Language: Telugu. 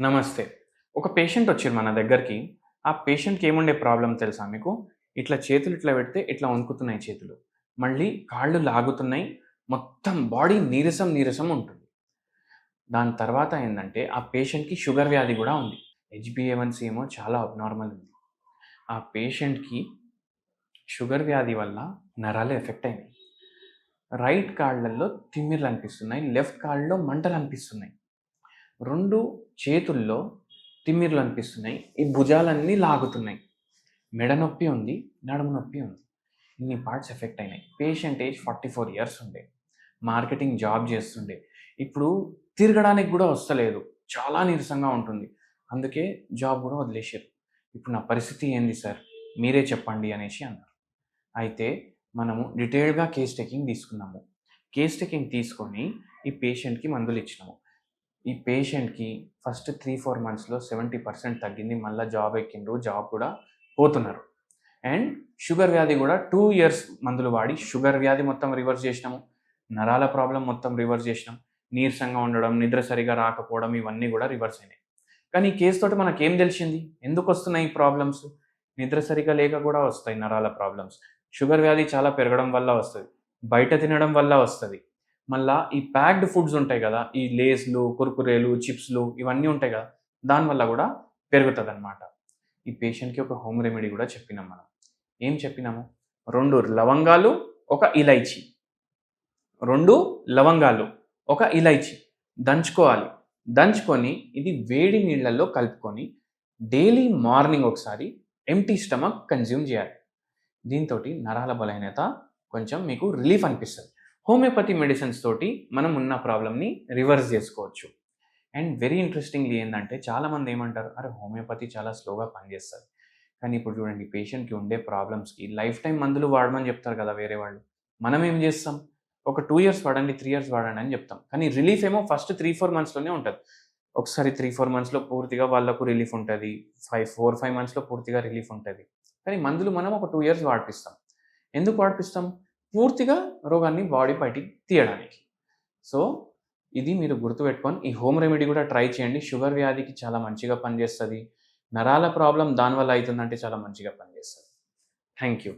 నమస్తే. ఒక పేషెంట్ వచ్చారు మన దగ్గరికి. ఆ పేషెంట్కి ఏముండే ప్రాబ్లం తెలుసా మీకు? ఇట్లా చేతులు ఇట్లా పెడితే ఇట్లా వణుకుతున్నాయి చేతులు. మళ్ళీ కాళ్ళు లాగుతున్నాయి. మొత్తం బాడీ నీరసం నీరసం ఉంటుంది. దాని తర్వాత ఏంటంటే ఆ పేషెంట్కి షుగర్ వ్యాధి కూడా ఉంది. హెచ్బిఏవన్సీ ఏమో చాలా అబ్నార్మల్ ఉంది. ఆ పేషెంట్కి షుగర్ వ్యాధి వల్ల నరాలు ఎఫెక్ట్ అయినాయి. రైట్ కాళ్ళల్లో తిమ్మిర్లు అనిపిస్తున్నాయి. లెఫ్ట్ కాళ్ళలో మంటలు అనిపిస్తున్నాయి. రెండు చేతుల్లో తిమ్మిర్లు అనిపిస్తున్నాయి. ఈ భుజాలన్నీ లాగుతున్నాయి. మెడ నొప్పి ఉంది నడుము నొప్పి ఉంది. ఇన్ని పార్ట్స్ ఎఫెక్ట్ అయినాయి. Patient age forty four years ఉండే. మార్కెటింగ్ జాబ్ చేస్తుండే. ఇప్పుడు తిరగడానికి కూడా వస్తలేదు. చాలా నీరసంగా ఉంటుంది. అందుకే జాబ్ కూడా వదిలేసారు ఇప్పుడు నా పరిస్థితి ఏంది సార్? మీరే చెప్పండి అనేసి అన్నారు. అయితే మనము డీటెయిల్డ్గా కేస్ టేకింగ్ తీసుకున్నాము. కేస్ టేకింగ్ తీసుకొని ఈ పేషెంట్కి మందులు ఇచ్చినాము. ఈ పేషెంట్కి ఫస్ట్ త్రీ ఫోర్ మంత్స్లో సెవెంటీ పర్సెంట్ తగ్గింది. మళ్ళీ జాబ్ ఎక్కిండ్రు. జాబ్ కూడా పోతున్నారు. అండ్ షుగర్ వ్యాధి కూడా టూ ఇయర్స్ మందులు వాడి షుగర్ వ్యాధి మొత్తం రివర్స్ చేసినాము. నరాల ప్రాబ్లం మొత్తం రివర్స్ చేసినాం. నీరసంగా ఉండడం నిద్ర సరిగా రాకపోవడం ఇవన్నీ కూడా రివర్స్ అయినాయి. కానీ ఈ కేసు తోటి మనకేం తెలిసింది? ఎందుకు వస్తున్నాయి ఈ ప్రాబ్లమ్స్? నిద్ర సరిగా లేక కూడా వస్తాయి నరాల ప్రాబ్లమ్స్. షుగర్ వ్యాధి చాలా పెరగడం వల్ల వస్తుంది. బయట తినడం వల్ల వస్తుంది. మళ్ళా ఈ ప్యాక్డ్ ఫుడ్స్ ఉంటాయి కదా ఈ లేస్లు కుర్కురేలు చిప్స్లు ఇవన్నీ ఉంటాయి కదా దానివల్ల కూడా పెరుగుతుంది అనమాట ఈ పేషెంట్కి ఒక హోమ్ రెమెడీ కూడా చెప్పినాం మనం. ఏం చెప్పినాము? రెండు లవంగాలు ఒక ఇలైచి. రెండు లవంగాలు ఒక ఇలైచి. దంచుకోవాలి. దంచుకొని ఇది వేడి నీళ్ళల్లో కలుపుకొని డైలీ మార్నింగ్ ఒకసారి ఎంటీ స్టమక్ కన్జ్యూమ్ చేయాలి. దీంతో నరాల బలహీనత కొంచెం మీకు రిలీఫ్ అనిపిస్తుంది. హోమియోపతి మెడిసిన్స్ తోటి మనం ఉన్న ప్రాబ్లమ్ని రివర్స్ చేసుకోవచ్చు. అండ్ వెరీ ఇంట్రెస్టింగ్లీ ఏంటంటే చాలామంది ఏమంటారు అరే హోమియోపతి చాలా స్లోగా పనిచేస్తుంది. కానీ ఇప్పుడు చూడండి పేషెంట్కి ఉండే ప్రాబ్లమ్స్కి లైఫ్ టైం మందులు వాడమని చెప్తారు కదా వేరే వాళ్ళు. మనం ఏం చేస్తాం? ఒక టూ ఇయర్స్ వాడండి త్రీ ఇయర్స్ వాడండి అని చెప్తాం. కానీ రిలీఫ్ ఏమో ఫస్ట్ త్రీ ఫోర్ మంత్స్లోనే ఉంటుంది. ఒకసారి త్రీ ఫోర్ మంత్స్లో పూర్తిగా వాళ్ళకు రిలీఫ్ ఉంటుంది. ఫైవ్ ఫోర్ ఫైవ్ మంత్స్లో పూర్తిగా రిలీఫ్ ఉంటుంది. కానీ మందులు మనం ఒక టూ ఇయర్స్ వాడిపిస్తాం. ఎందుకు వాడిపిస్తాం? పూర్తిగా రోగాన్ని బాడీ బయటికి తీయడానికి. సో ఇది మీరు గుర్తుపెట్టుకొని ఈ హోమ్ రెమెడీ కూడా ట్రై చేయండి. షుగర్ వ్యాధికి చాలా మంచిగా పనిచేస్తుంది. నరాల ప్రాబ్లం దానివల్ల అవుతుందంటే చాలా మంచిగా పనిచేస్తుంది. Thank you.